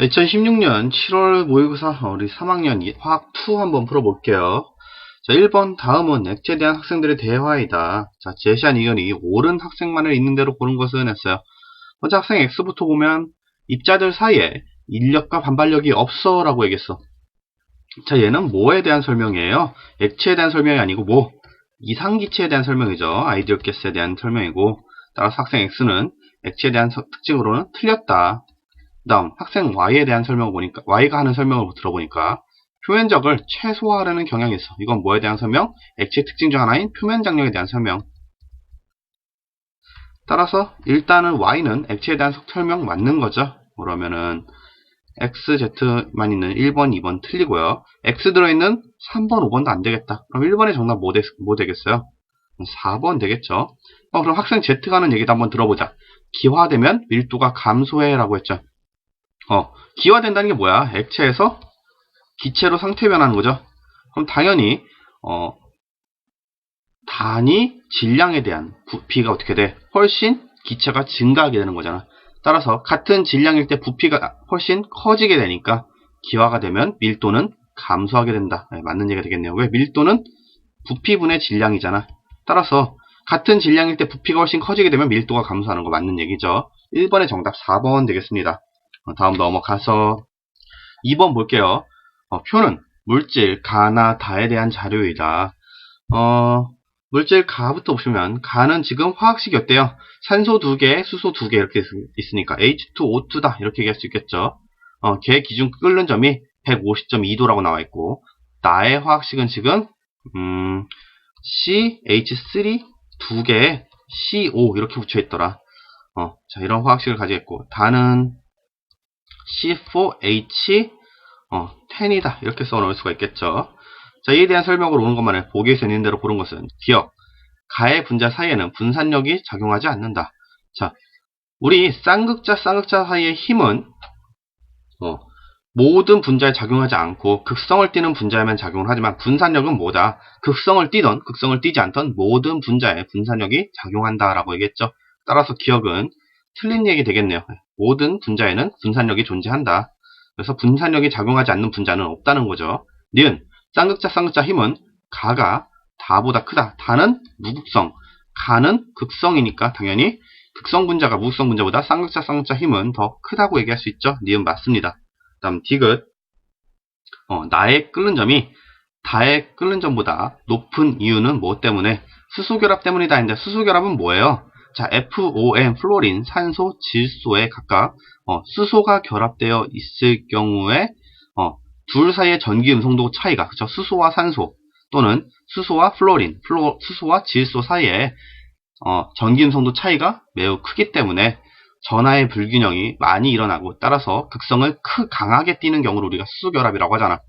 2016년 7월 모의고사 우리 3학년 화학 2 한번 풀어볼게요. 자, 1번 다음은 액체에 대한 학생들의 대화이다. 자, 제시한 의견이 옳은 학생만을 있는 대로 고른 것은 했어요. 먼저 학생 X부터 보면 입자들 사이에 인력과 반발력이 없어 라고 얘기했어. 자, 얘는 뭐에 대한 설명이에요? 액체에 대한 설명이 아니고 뭐? 이상기체에 대한 설명이죠. 아이디어 가스에 대한 설명이고 따라서 학생 X는 액체에 대한 서- 특징으로는 틀렸다. 그 다음 학생 Y에 대한 설명을 보니까 Y가 하는 설명을 들어보니까 표면적을 최소화하려는 경향이 있어. 이건 뭐에 대한 설명? 액체 특징 중 하나인 표면 장력에 대한 설명. 따라서 일단은 Y는 액체에 대한 설명 맞는 거죠. 그러면은 XZ만 있는 1번, 2번 틀리고요. X 들어있는 3번, 5번도 안 되겠다. 그럼 1번의 정답 뭐, 되, 뭐 되겠어요? 4번 되겠죠. 어, 그럼 학생 Z가 하는 얘기도 한번 들어보자. 기화되면 밀도가 감소해라고 했죠. 어, 기화된다는 게 뭐야? 액체에서 기체로 상태 변하는 거죠. 그럼 당연히 어, 단위 질량에 대한 부피가 어떻게 돼? 훨씬 기체가 증가하게 되는 거잖아. 따라서 같은 질량일 때 부피가 훨씬 커지게 되니까 기화가 되면 밀도는 감소하게 된다. 네, 맞는 얘기가 되겠네요. 왜? 밀도는 부피분의 질량이잖아. 따라서 같은 질량일 때 부피가 훨씬 커지게 되면 밀도가 감소하는 거 맞는 얘기죠. 1번의 정답 4번 되겠습니다. 어, 다음 넘어가서 2번 볼게요. 어, 표는 물질 가나 다에 대한 자료이다. 어, 물질 가부터 보시면 가는 지금 화학식이 어때요? 산소 2개, 수소 2개 이렇게 있- 있으니까 H2O2다 이렇게 얘기할 수 있겠죠. 어, 걔 기준 끓는 점이 150.2도라고 나와 있고 나의 화학식은 지금 음, CH3 2개에 CO 이렇게 붙여 있더라. 어, 자 이런 화학식을 가지고 있고 다는 C4H 어, 10이다. 이렇게 써놓을 수가 있겠죠. 자, 이에 대한 설명으로 오는 것만을 보기에서 있는 대로 고른 것은 기억. 가의 분자 사이에는 분산력이 작용하지 않는다. 자, 우리 쌍극자, 쌍극자 사이의 힘은 어, 모든 분자에 작용하지 않고 극성을 띠는 분자에만 작용을 하지만 분산력은 뭐다? 극성을 띠던 극성을 띠지 않던 모든 분자에 분산력이 작용한다라고 얘기했죠. 따라서 기억은 틀린 얘기 되겠네요. 모든 분자에는 분산력이 존재한다. 그래서 분산력이 작용하지 않는 분자는 없다는 거죠. 니은 쌍극자 쌍극자 힘은 가가 다보다 크다. 다는 무극성, 가는 극성이니까 당연히 극성 분자가 무극성 분자보다 쌍극자 쌍극자 힘은 더 크다고 얘기할 수 있죠. 니은 맞습니다. 다음 디귿 어, 나의 끓는 점이 다의 끓는 점보다 높은 이유는 뭐 때문에 수소결합 때문이다. 인데 수소결합은 뭐예요? 자, FON, 플로린, 산소, 질소에 각각 어, 수소가 결합되어 있을 경우에 어, 둘 사이의 전기 음성도 차이가 그쵸? 수소와 산소 또는 수소와 플로린, 플로, 수소와 질소 사이에 어, 전기 음성도 차이가 매우 크기 때문에 전하의 불균형이 많이 일어나고 따라서 극성을 크 강하게 띠는 경우를 우리가 수소 결합이라고 하잖아.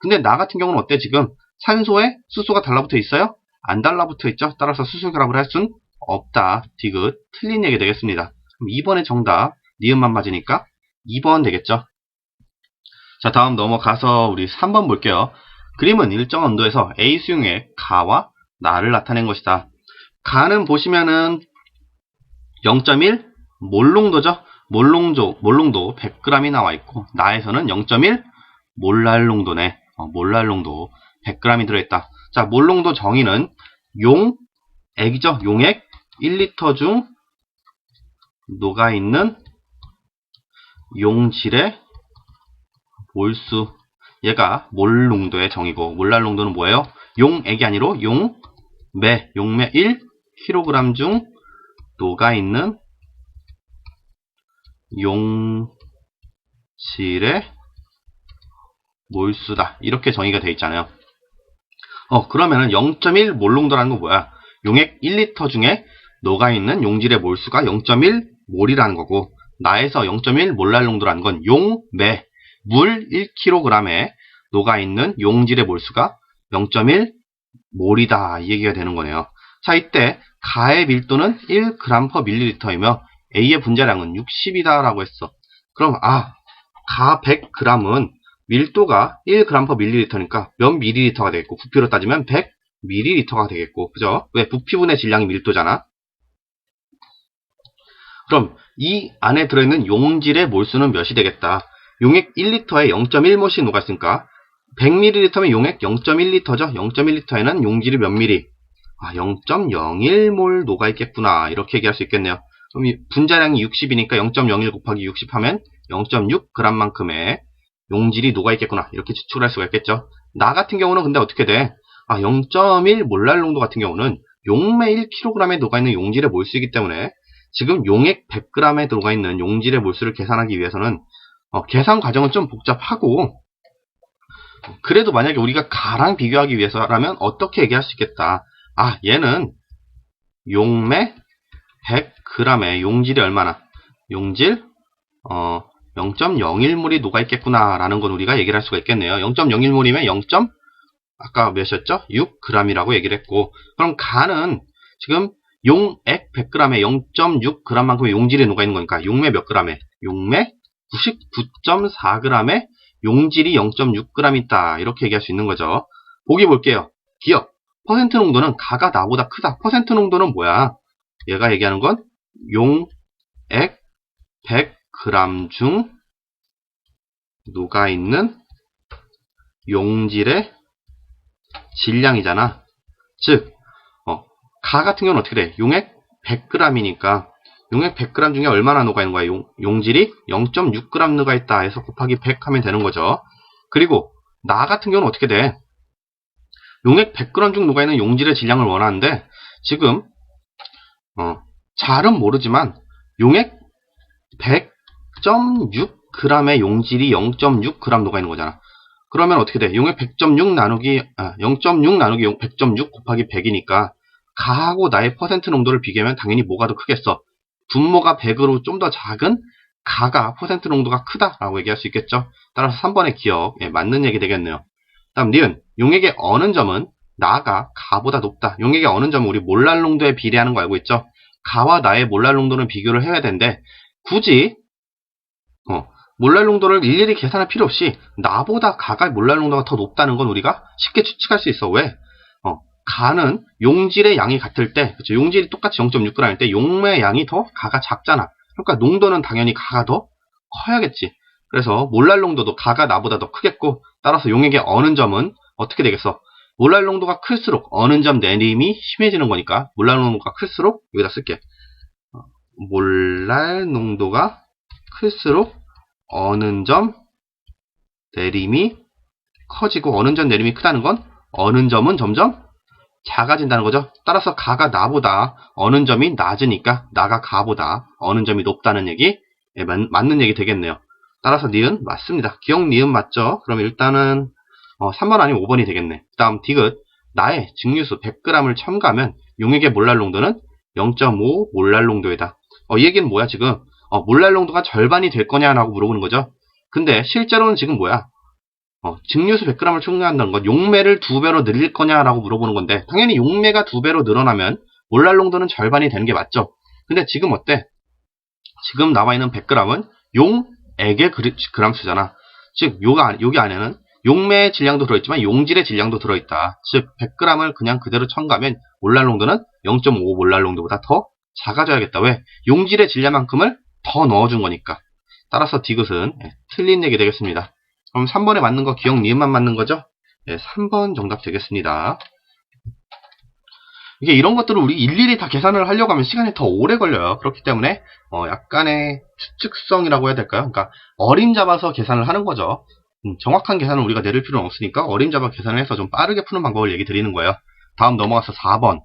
근데 나 같은 경우는 어때 지금 산소에 수소가 달라붙어 있어요? 안 달라붙어 있죠. 따라서 수소 결합을 할 순 없다. 디귿 틀린 얘기 되겠습니다. 그럼 2번의 정답 니은만 맞으니까 2번 되겠죠. 자, 다음 넘어가서 우리 3번 볼게요. 그림은 일정 온도에서 A 수용의 가와 나를 나타낸 것이다. 가는 보시면은 0.1 몰농도죠. 몰농도, 몰농도 100g이 나와 있고 나에서는 0.1 몰랄농도네. 어, 몰랄농도 100g이 들어있다. 자, 몰농도 정의는 용 액이죠. 용액 1리터 중 녹아있는 용질의 몰수. 얘가 몰 농도의 정의고 몰랄 농도는 뭐예요? 용액이 아니로 용매 용매 1kg 중 녹아있는 용질의 몰수다. 이렇게 정의가 되어 있잖아요. 어 그러면은 0.1 몰농도라는 건 뭐야? 용액 1리터 중에 녹아있는 용질의 몰수가 0.1 몰이라는 거고 나에서 0.1 몰랄 농도라는 건 용 매 물 1kg에 녹아 있는 용질의 몰수가 0.1 몰이다 이 얘기가 되는 거네요. 자 이때 가의 밀도는 1g/ml이며 A의 분자량은 60이다 라고 했어. 그럼 아 가 100g은 밀도가 1g/ml니까 몇 ml가 되겠고 부피로 따지면 100ml가 되겠고 그죠? 왜 부피분의 질량이 밀도잖아. 그럼 이 안에 들어있는 용질의 몰수는 몇이 되겠다. 용액 1리터에 0.1몰씩 녹아있으니까 100ml면 용액 0.1리터죠. 0.1리터에는 용질이 몇 ml? 아, 0.01몰 녹아있겠구나. 이렇게 얘기할 수 있겠네요. 그럼 이 분자량이 60이니까 0.01 곱하기 60 하면 0.6g만큼의 용질이 녹아있겠구나. 이렇게 추측을 할 수가 있겠죠. 나 같은 경우는 근데 어떻게 돼? 아, 0.1 몰랄 농도 같은 경우는 용매 1kg에 녹아있는 용질의 몰수이기 때문에 지금 용액 100g에 들어가 있는 용질의 몰수를 계산하기 위해서는 어, 계산 과정은 좀 복잡하고 그래도 만약에 우리가 가랑 비교하기 위해서라면 어떻게 얘기할 수 있겠다. 아 얘는 용매 100g에 용질이 얼마나 용질 어, 0.01몰이 녹아있겠구나 라는 건 우리가 얘기를 할 수가 있겠네요. 0.01몰이면 0. 아까 몇이었죠? 6g이라고 얘기를 했고 그럼 간은 지금 용액 100g에 0.6g만큼의 용질이 녹아있는 거니까 용매 몇 g에? 용매 99.4g에 용질이 0.6g 있다. 이렇게 얘기할 수 있는 거죠. 보기 볼게요. 기억. 퍼센트 농도는 가가 나보다 크다. 퍼센트 농도는 뭐야? 얘가 얘기하는 건 용액 100g 중 녹아있는 용질의 질량이잖아. 즉, 어, 가 같은 경우는 어떻게 돼? 용액 100g이니까 용액 100g 중에 얼마나 녹아 있는 거야? 용, 용질이 0.6g 녹아 있다 해서 곱하기 100 하면 되는 거죠. 그리고 나 같은 경우는 어떻게 돼? 용액 100g 중 녹아 있는 용질의 질량을 원하는데 지금 어, 잘은 모르지만 용액 100.6g의 용질이 0.6g 녹아 있는 거잖아. 그러면 어떻게 돼? 용액 100.6 나누기 아, 0.6 나누기 100.6 곱하기 100이니까 가하고 나의 퍼센트 농도를 비교하면 당연히 뭐가 더 크겠어? 분모가 100으로 좀 더 작은 가가 퍼센트 농도가 크다라고 얘기할 수 있겠죠. 따라서 3번의 기억 예, 맞는 얘기 되겠네요. 다음 니은 용액의 어는 점은 나가 가보다 높다. 용액의 어는 점은 우리 몰랄 농도에 비례하는 거 알고 있죠? 가와 나의 몰랄 농도는 비교를 해야 되는데 굳이 어, 몰랄 농도를 일일이 계산할 필요 없이 나보다 가가 몰랄 농도가 더 높다는 건 우리가 쉽게 추측할 수 있어. 왜? 어, 가는 용질의 양이 같을 때, 그쵸? 용질이 똑같이 0.6g일 때 용매의 양이 더 가가 작잖아. 그러니까 농도는 당연히 가가 더 커야겠지. 그래서 몰랄 농도도 가가 나보다 더 크겠고, 따라서 용액의 어는 점은 어떻게 되겠어? 몰랄 농도가 클수록 어는 점 내림이 심해지는 거니까 몰랄 농도가 클수록 여기다 쓸게. 어, 몰랄 농도가 클수록 어는 점 내림이 커지고 어는 점 내림이 크다는 건 어는 점은 점점 작아진다는 거죠. 따라서 가가 나보다 어는 점이 낮으니까 나가 가보다 어는 점이 높다는 얘기 예, 맞, 는 얘기 되겠네요. 따라서 니은 맞습니다. 기억 니은 맞죠? 그럼 일단은 어, 3번 아니면 5번이 되겠네. 다음 디귿 나의 증류수 100g을 첨가하면 용액의 몰랄 농도는 0.5 몰랄 농도이다. 어, 이 얘기는 뭐야 지금? 어, 몰랄 농도가 절반이 될 거냐라고 물어보는 거죠. 근데 실제로는 지금 뭐야? 어, 증류수 100g을 첨가한다는 건 용매를 두 배로 늘릴 거냐라고 물어보는 건데 당연히 용매가 두 배로 늘어나면 몰랄 농도는 절반이 되는 게 맞죠. 근데 지금 어때? 지금 나와 있는 100g은 용액의 그램 수잖아. 즉 요가, 여기 안에는 용매의 질량도 들어있지만 용질의 질량도 들어있다. 즉 100g을 그냥 그대로 첨가하면 몰랄 농도는 0.5 몰랄 농도보다 더 작아져야겠다. 왜? 용질의 질량만큼을 더 넣어준 거니까. 따라서 디귿은 예, 틀린 얘기 되겠습니다. 그럼 3번에 맞는 거 기억 니은만 맞는 거죠? 예, 3번 정답 되겠습니다. 이게 이런 것들을 우리 일일이 다 계산을 하려고 하면 시간이 더 오래 걸려요. 그렇기 때문에 어, 약간의 추측성이라고 해야 될까요? 그러니까 어림 잡아서 계산을 하는 거죠. 음, 정확한 계산을 우리가 내릴 필요는 없으니까 어림 잡아 계산을 해서 좀 빠르게 푸는 방법을 얘기 드리는 거예요. 다음 넘어가서 4번.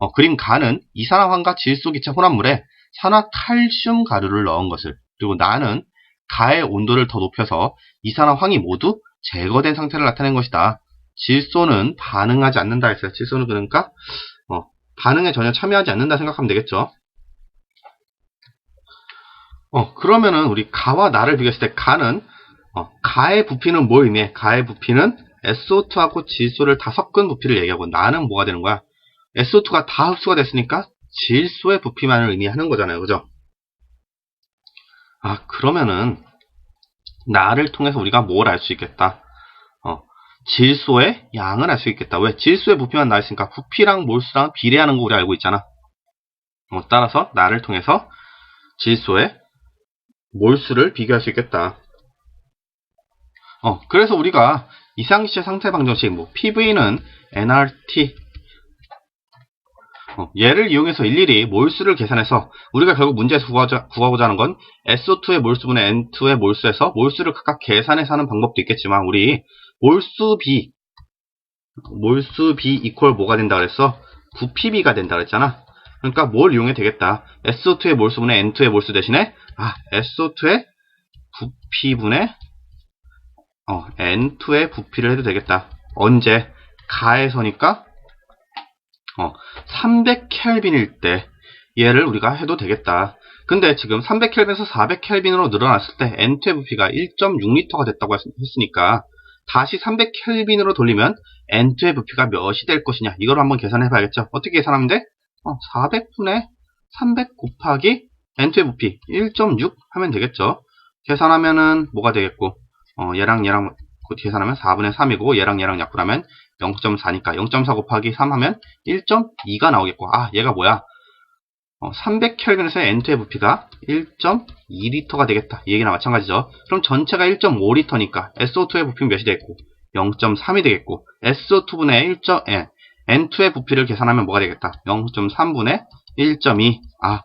어, 그림 가는 이산화황과 질소기체 혼합물에 산화칼슘 가루를 넣은 것을 그리고 나는 가의 온도를 더 높여서 이산화 황이 모두 제거된 상태를 나타낸 것이다. 질소는 반응하지 않는다 했어요. 질소는 그러니까 어, 반응에 전혀 참여하지 않는다 생각하면 되겠죠. 어, 그러면은 우리 가와 나를 비교했을 때 가는 어, 가의 부피는 뭘 의미해? 가의 부피는 SO2하고 질소를 다 섞은 부피를 얘기하고 나는 뭐가 되는 거야? SO2가 다 흡수가 됐으니까 질소의 부피만을 의미하는 거잖아요. 그죠? 아, 그러면은 나를 통해서 우리가 뭘 알 수 있겠다? 어, 질소의 양을 알 수 있겠다. 왜? 질소의 부피만 나와 있으니까 부피랑 몰수랑 비례하는 거 우리 알고 있잖아. 어, 따라서 나를 통해서 질소의 몰수를 비교할 수 있겠다. 어, 그래서 우리가 이상시의 상태 방정식, 뭐, PV는 nRT, 어, 얘를 이용해서 일일이 몰수를 계산해서 우리가 결국 문제에서 구하고자, 구하고자 하는 건 SO2의 몰수분의 N2의 몰수에서 몰수를 각각 계산해서 하는 방법도 있겠지만 우리 몰수 B 몰수 B 이퀄 뭐가 된다 그랬어? 9PB가 된다 그랬잖아. 그러니까 뭘 이용해 되겠다. SO2의 몰수분의 N2의 몰수 대신에 아 SO2의 부피분의 어, N2의 부피를 해도 되겠다. 언제? 가에서니까 어, 300켈빈일 때 얘를 우리가 해도 되겠다. 근데 지금 300켈빈에서 400켈빈으로 늘어났을 때 N2의 부피가 1.6리터가 됐다고 했- 했으니까 다시 300켈빈으로 돌리면 N2의 부피가 몇이 될 것이냐 이걸 한번 계산해 봐야겠죠. 어떻게 계산하면 돼? 어, 400분의 300 곱하기 N2의 부피 1.6 하면 되겠죠. 계산하면은 뭐가 되겠고 어, 얘랑 얘랑 계산하면 4분의 3이고 얘랑 얘랑 약분하면 0.4니까 0.4 곱하기 3 하면 1.2가 나오겠고 아 얘가 뭐야? 300켈빈에서 N2의 부피가 1.2리터가 되겠다. 이 얘기나 마찬가지죠. 그럼 전체가 1.5리터니까 SO2의 부피는 몇이 되겠고? 0.3이 되겠고 SO2분의 1. 예, N2의 부피를 계산하면 뭐가 되겠다? 0.3분의 1.2 아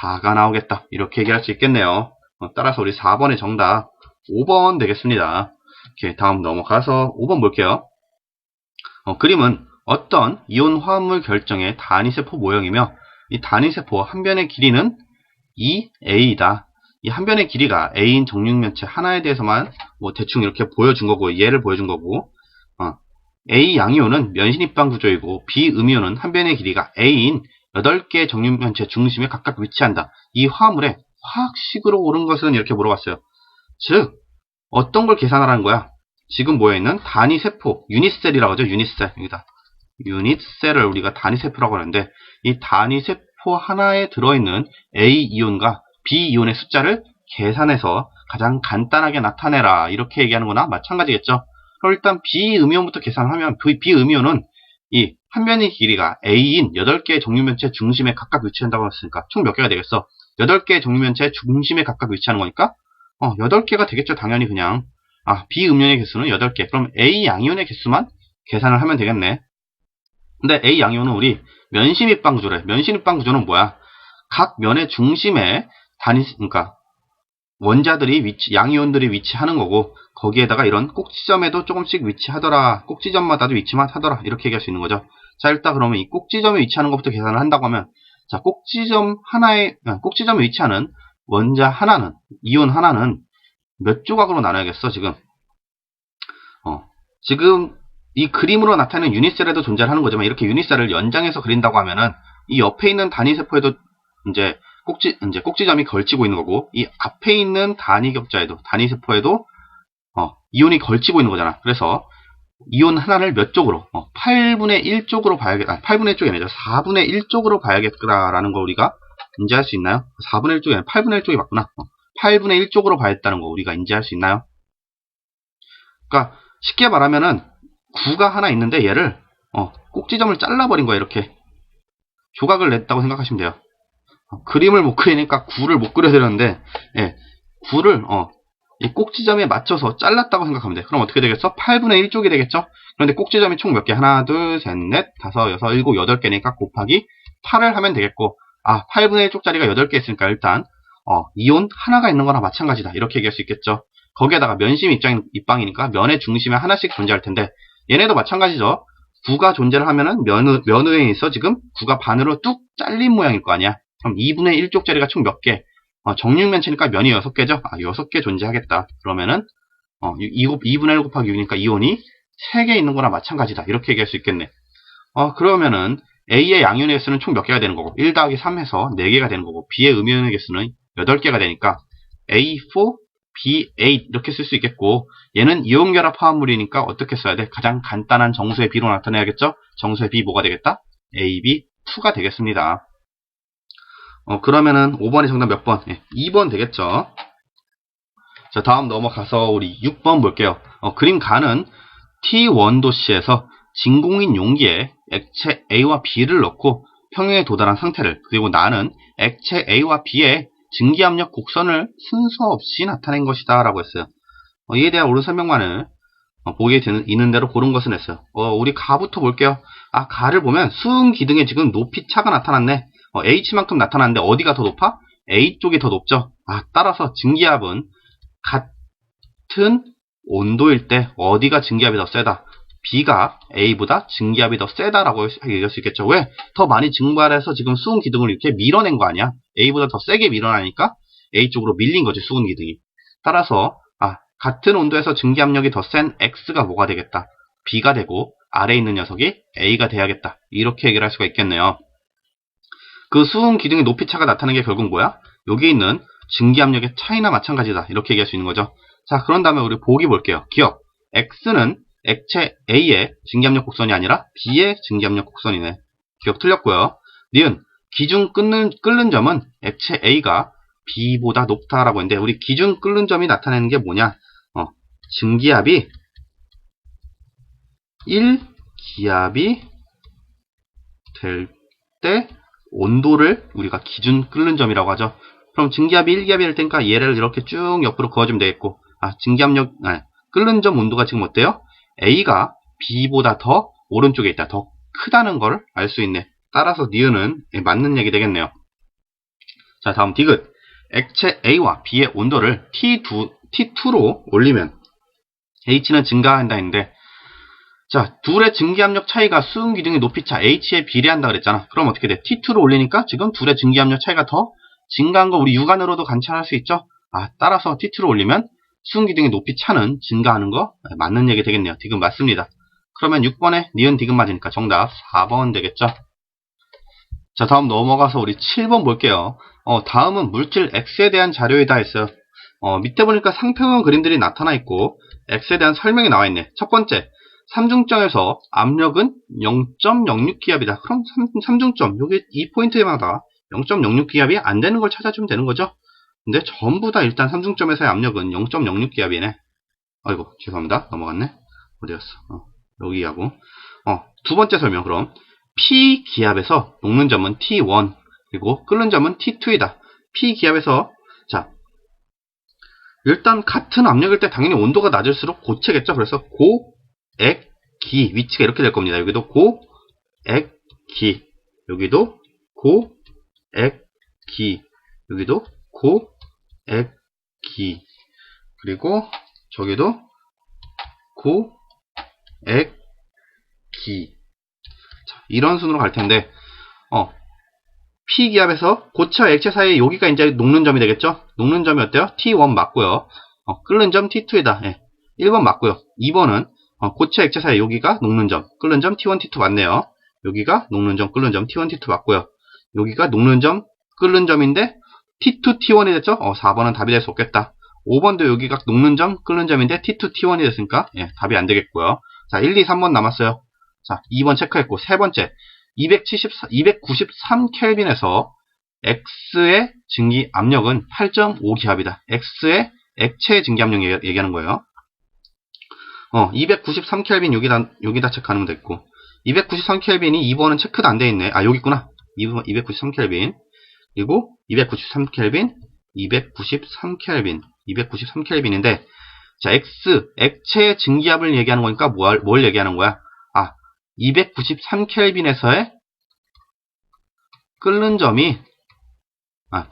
4가 나오겠다. 이렇게 얘기할 수 있겠네요. 어, 따라서 우리 4번의 정답 5번 되겠습니다. 이렇게 다음 넘어가서 5번 볼게요 어, 그림은 어떤 이온 화합물 결정의 단위세포 모형이며 이 단위세포 한 변의 길이는 2a이다. 이 한 변의 길이가 a인 정육면체 하나에 대해서만 뭐 대충 이렇게 보여준 거고 얘를 보여준 거고 어, a 양이온은 면신입방 구조이고 b 음이온은 한 변의 길이가 a인 8개의 정육면체 중심에 각각 위치한다. 이 화합물의 화학식으로 옳은 것은 이렇게 물어봤어요. 즉 어떤 걸 계산하라는 거야? 지금 모여있는 단위 세포, 유닛셀이라고 하죠. 유닛셀. 여기다. 유닛셀을 우리가 단위 세포라고 하는데 이 단위 세포 하나에 들어있는 A이온과 B이온의 숫자를 계산해서 가장 간단하게 나타내라. 이렇게 얘기하는 거나 마찬가지겠죠. 그럼 일단 B음이온부터 계산하면 그 B음이온은 이한 변의 길이가 A인 8개의 종류면체 중심에 각각 위치한다고 했으니까 총 몇 개가 되겠어? 8개의 종류면체 중심에 각각 위치하는 거니까 어, 8개가 되겠죠. 당연히 그냥 아, B음이온의 개수는 8개. 그럼 A 양이온의 개수만 계산을 하면 되겠네. 근데 A 양이온은 우리 면심입방 구조래. 면심입방 구조는 뭐야? 각 면의 중심에 단위, 그러니까 원자들이 위치, 양이온들이 위치하는 거고 거기에다가 이런 꼭지점에도 조금씩 위치하더라. 꼭지점마다도 위치만 하더라. 이렇게 얘기할 수 있는 거죠. 자, 일단 그러면 이 꼭지점에 위치하는 것부터 계산을 한다고 하면 자, 꼭지점 하나에 아, 꼭지점에 위치하는 원자 하나는 이온 하나는 몇 조각으로 나눠야겠어, 지금? 어, 지금 이 그림으로 나타내는 유닛셀에도 존재하는 거지만 이렇게 유닛셀을 연장해서 그린다고 하면은 이 옆에 있는 단위 세포에도 이제 꼭지 이제 꼭지점이 걸치고 있는 거고 이 앞에 있는 단위 격자에도 단위 세포에도 어, 이온이 걸치고 있는 거잖아. 그래서 이온 하나를 몇 쪽으로? 어, 8분의 1 쪽으로 봐야겠, 아, 8분의 1 쪽이 아니죠. 4분의 1 쪽으로 봐야겠다라는 걸 우리가 인지할 수 있나요? 4분의 1 쪽이 아니라 8분의 1 쪽이 맞구나. 어, 8분의 1쪽으로 봐야겠다는 거 우리가 인지할 수 있나요? 그러니까 쉽게 말하면은 9가 하나 있는데 얘를 어, 꼭지점을 잘라버린 거야 이렇게 조각을 냈다고 생각하시면 돼요. 어, 그림을 못 그리니까 9를 못 그려야 되는데 예, 9를 어, 이 꼭지점에 맞춰서 잘랐다고 생각하면 돼. 그럼 어떻게 되겠어? 8분의 1쪽이 되겠죠? 그런데 꼭지점이 총 몇 개? 하나, 둘, 셋, 넷, 다섯, 여섯, 일곱, 여덟 개니까 곱하기 8을 하면 되겠고 아, 8분의 1쪽짜리가 8개 있으니까 일단 어, 이온 하나가 있는 거나 마찬가지다. 이렇게 얘기할 수 있겠죠. 거기에다가 면심 입장, 입방이니까 면의 중심에 하나씩 존재할 텐데 얘네도 마찬가지죠. 9가 존재를 하면은 면, 면에 있어 지금 9가 반으로 뚝 잘린 모양일 거 아니야. 그럼 2분의 1쪽짜리가 총 몇 개? 어, 정육면체니까 면이 6개죠? 아, 6개 존재하겠다. 그러면은, 어, 2, 2분의 1 곱하기 6이니까 이온이 3개 있는 거나 마찬가지다. 이렇게 얘기할 수 있겠네. 어, 그러면은, A의 양이온의 개수는 총 몇 개가 되는 거고, 1 더하기 3 해서 4개가 되는 거고, B의 음이온의 개수는 8개가 되니까, A4, B8 이렇게 쓸 수 있겠고, 얘는 이온결합 화합물이니까 어떻게 써야 돼? 가장 간단한 정수의 B로 나타내야겠죠? 정수의 B 뭐가 되겠다? AB2가 되겠습니다. 어, 그러면은 5번의 정답 몇 번? 예, 2번 되겠죠. 자, 다음 넘어가서 우리 6번 볼게요. 어, 그림 가는 T1 도시에서 진공인 용기에 액체 A와 B를 넣고 평형에 도달한 상태를 그리고 나는 액체 A와 B의 증기압력 곡선을 순서 없이 나타낸 것이다 라고 했어요. 어, 이에 대한 옳은 설명만을 어, 보기에 드는, 있는 대로 고른 것은 했어요. 어, 우리 가부터 볼게요. 아, 가를 보면 수은 기둥에 지금 높이 차가 나타났네. 어, H만큼 나타났는데 어디가 더 높아? A 쪽이 더 높죠. 아, 따라서 증기압은 같은 온도일 때 어디가 증기압이 더 세다? B가 A보다 증기압이 더 세다라고 얘기할 수 있겠죠. 왜? 더 많이 증발해서 지금 수은 기둥을 이렇게 밀어낸 거 아니야? A보다 더 세게 밀어나니까 A 쪽으로 밀린 거지, 수은 기둥이. 따라서, 아, 같은 온도에서 증기압력이 더 센 X가 뭐가 되겠다? B가 되고, 아래에 있는 녀석이 A가 돼야겠다. 이렇게 얘기를 할 수가 있겠네요. 그 수은 기둥의 높이 차가 나타나는 게 결국 뭐야? 여기 있는 증기압력의 차이나 마찬가지다. 이렇게 얘기할 수 있는 거죠. 자, 그런 다음에 우리 보기 볼게요. 기억. X는 액체 A의 증기압력 곡선이 아니라 B의 증기압력 곡선이네. 기억 틀렸고요. 니은 기준 끓는, 끓는 점은 액체 A가 B보다 높다라고 했는데 우리 기준 끓는 점이 나타내는 게 뭐냐? 어, 증기압이 1 기압이 될 때 온도를 우리가 기준 끓는 점이라고 하죠. 그럼 증기압이 1기압이 될 테니까 얘를 이렇게 쭉 옆으로 그어주면 되겠고 아, 증기압력, 아, 끓는 점 온도가 지금 어때요? A가 B보다 더 오른쪽에 있다. 더 크다는 걸 알 수 있네. 따라서 니은은 맞는 얘기 되겠네요. 자, 다음 디귿. 액체 A와 B의 온도를 T2, T2로 올리면 H는 증가한다 했는데 자, 둘의 증기압력 차이가 수은 기둥의 높이차 H에 비례한다 그랬잖아. 그럼 어떻게 돼? T2로 올리니까 지금 둘의 증기압력 차이가 더 증가한 거 우리 육안으로도 관찰할 수 있죠? 아, 따라서 T2로 올리면 수은 기둥의 높이 차는 증가하는 거 맞는 얘기 되겠네요. 디귿 맞습니다. 그러면 6번에 니은 디귿 맞으니까 정답 4번 되겠죠? 자, 다음 넘어가서 우리 7번 볼게요. 어, 다음은 물질 X에 대한 자료이다 했어요. 어, 밑에 보니까 상평형 그림들이 나타나 있고 X에 대한 설명이 나와 있네. 첫 번째, 삼중점에서 압력은 0.06기압이다. 그럼 삼, 중점 여기 이 포인트마다 0.06기압이 안 되는 걸 찾아주면 되는 거죠. 근데 전부 다 일단 삼중점에서의 압력은 0.06기압이네. 아이고, 죄송합니다. 넘어갔네. 어디였어? 어, 여기하고. 어, 두 번째 설명, 그럼. P 기압에서 녹는 점은 T1, 그리고 끓는 점은 T2이다. P 기압에서, 자, 일단 같은 압력일 때 당연히 온도가 낮을수록 고체겠죠. 그래서 고 액, 기, 위치가 이렇게 될 겁니다. 여기도 고 액, 기, 여기도 고 액, 기, 여기도 고, 액, 기. 그리고 저기도 고, 액, 기. 자, 이런 순으로 갈 텐데, 어, P 기압에서 고체와 액체 사이에 여기가 이제 녹는 점이 되겠죠? 녹는 점이 어때요? T1 맞고요. 어, 끓는 점 T2이다. 예. 1번 맞고요. 2번은 어, 고체 액체 사이에 여기가 녹는 점, 끓는 점 T1, T2 맞네요. 여기가 녹는 점, 끓는 점 T1, T2 맞고요. 여기가 녹는 점, 끓는 점인데 T2, T1이 됐죠? 어, 4번은 답이 될 수 없겠다. 5번도 여기가 녹는 점, 끓는 점인데 T2, T1이 됐으니까 예, 답이 안 되겠고요. 자, 1, 2, 3번 남았어요. 자, 2번 체크했고 세 번째 274, 293 켈빈에서 X의 증기 압력은 8.5 기압이다. X의 액체 증기 압력 얘기- 얘기하는 거예요. 어, 293 켈빈 여기다 여기다 체크하면 됐고 293 켈빈이 2번은 체크도 안 돼 있네. 아, 여기 있구나. 293 켈빈. 그리고 293켈빈, 293켈빈, 293켈빈인데 자, X, 액체의 증기압을 얘기하는 거니까 뭘, 뭘 얘기하는 거야? 아, 293켈빈에서의 끓는 점이 아,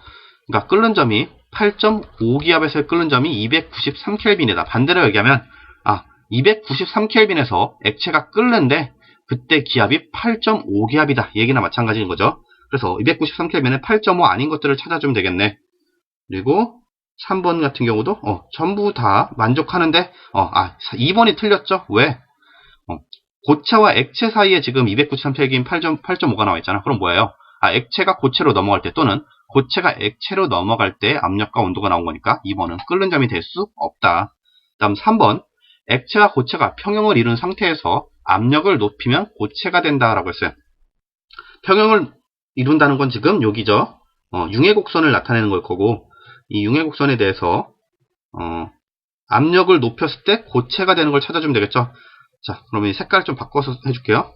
그러니까 끓는 점이 8.5기압에서의 끓는 점이 293켈빈이다. 반대로 얘기하면 아, 293켈빈에서 액체가 끓는데 그때 기압이 8.5기압이다. 얘기나 마찬가지인 거죠. 그래서 293켈빈에 8.5 아닌 것들을 찾아주면 되겠네. 그리고 3번 같은 경우도 어, 전부 다 만족하는데 어, 아 2번이 틀렸죠? 왜? 어, 고체와 액체 사이에 지금 293켈빈 8.5가 나와 있잖아. 그럼 뭐예요? 아 액체가 고체로 넘어갈 때 또는 고체가 액체로 넘어갈 때 압력과 온도가 나온 거니까 2번은 끓는 점이 될 수 없다. 다음 3번 액체와 고체가 평형을 이룬 상태에서 압력을 높이면 고체가 된다라고 했어요. 평형을 이룬다는 건 지금 여기죠. 어, 융해곡선을 나타내는 걸 거고 이 융해곡선에 대해서 어, 압력을 높였을 때 고체가 되는 걸 찾아주면 되겠죠. 자, 그러면 이 색깔 좀 바꿔서 해줄게요.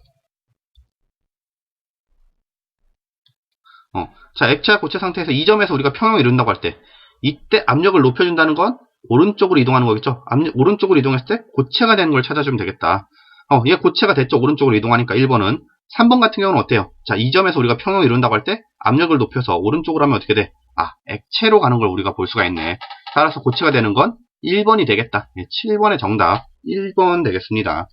어, 자, 액체와 고체 상태에서 이 점에서 우리가 평형을 이룬다고 할 때 이때 압력을 높여준다는 건 오른쪽으로 이동하는 거겠죠? 앞- 오른쪽으로 이동했을 때 고체가 되는 걸 찾아주면 되겠다. 어, 얘 고체가 됐죠? 오른쪽으로 이동하니까 1번은. 3번 같은 경우는 어때요? 자, 이 점에서 우리가 평형을 이룬다고 할 때 압력을 높여서 오른쪽으로 하면 어떻게 돼? 아, 액체로 가는 걸 우리가 볼 수가 있네. 따라서 고체가 되는 건 1번이 되겠다. 예, 7번의 정답 1번 되겠습니다.